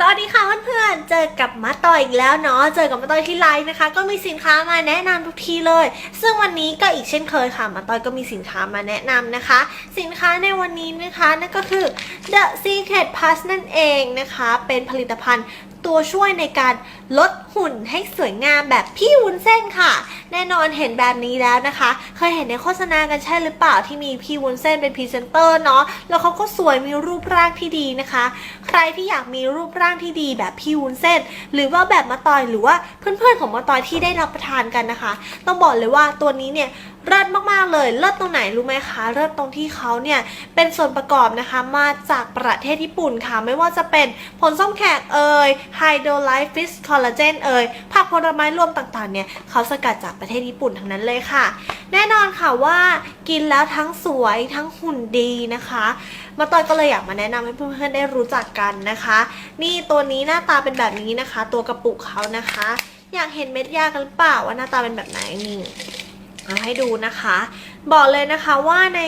สวัสดีค่ะเพื่อนๆ เจอกับมาต่อยอีกแล้วเนาะ เจอกับมาต่อยที่ไลฟ์นะคะ ก็มีสินค้ามาแนะนำทุกทีเลย ซึ่งวันนี้ก็อีกเช่นเคยค่ะ มาต่อยก็มีสินค้ามาแนะนำนะคะ สินค้าในวันนี้นะคะนั่นก็คือ The Secret Plus นั่นเองนะคะ เป็นผลิตภัณฑ์ ตัวช่วยในการลดหุ่นให้สวยงามแบบพี่วุ้นเส้นค่ะ แน่นอนเห็นแบบนี้แล้วนะคะ เคยเห็นในโฆษณากันใช่หรือเปล่าที่มีพี่วุ้นเส้นเป็นพรีเซนเตอร์เนาะแล้วเขาก็สวยมีรูปร่างที่ดีนะคะ ใครที่อยากมีรูปร่างที่ดีแบบพี่วุ้นเส้น หรือว่าแบบมาตอยหรือว่าเพื่อนๆของมาตอยที่ได้รับประทานกันนะคะ ต้องบอกเลยว่าตัวนี้เนี่ย เลิศมากๆเลย เลิศตรงไหนรู้ไหมคะ เลิศตรงที่เขาเนี่ยเป็นส่วนประกอบนะคะมาจากประเทศญี่ปุ่นค่ะ ไม่ว่าจะเป็นผลส้มแขกเอ่ยไฮโดรไลฟ์ฟิสคอลลาเจนเอ่ยผักผลไม้รวมต่างๆเนี่ยเขาสกัดจากประเทศญี่ปุ่นทั้งนั้นเลยค่ะ แน่นอนค่ะว่ากินแล้วทั้งสวยทั้งหุ่นดีนะคะมาตอยก็เลยอยากมาแนะนำให้เพื่อนๆได้รู้จักกันนะคะ นี่ตัวนี้หน้าตาเป็นแบบนี้นะคะ ตัวกระปุกเขานะคะ อยากเห็นเม็ดยากันหรือเปล่าว่าหน้าตาเป็นแบบไหนนี่ เอาให้ดูนะคะ บอกเลยนะคะว่าใน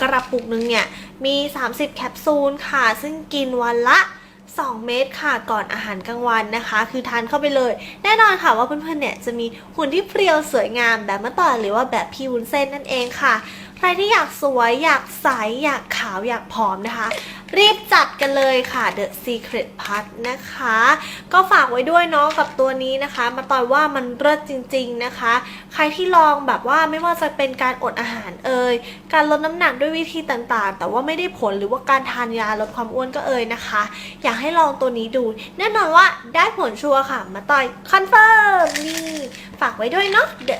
กระปุกหนึงเนี่ยมี 30 แคปซูลค่ะ ซึ่งกินวันละ 2 เม็ดค่ะก่อนอาหารกลางวันนะคะ คือทานเข้าไปเลย แน่นอนค่ะว่าเพื่อนๆเนี่ยจะมีหุ่นที่เพรียวสวยงามแบบมาต่อหรือว่าแบบพี่วุ้นเส้นนั่นเองค่ะ ใครที่อยากสวยอยากใส อยากขาวอยากผอมนะคะ รีบจัดกันเลยค่ะ The Secret p a t นะคะ ก็ฝากไว้ด้วยเนาะกับตัวนี้นะคะ มาต่อยว่ามันเลิศจริง ๆนะคะ ใครที่ลองแบบว่าไม่ว่าจะเป็นการอดอาหารเอ่ยการลดน้ำหนักด้วยวิธีต่างๆ แต่ว่าไม่ได้ผลหรือว่าการทานยาลดความอ้วนก็เอ่ยนะคะ อยากให้ลองตัวนี้ดู แน่นอนว่าได้ผลชัวร์ค่ะ มาต่อยคอนเฟิร์มนี่ฝากไว้ด้วยเนาะ The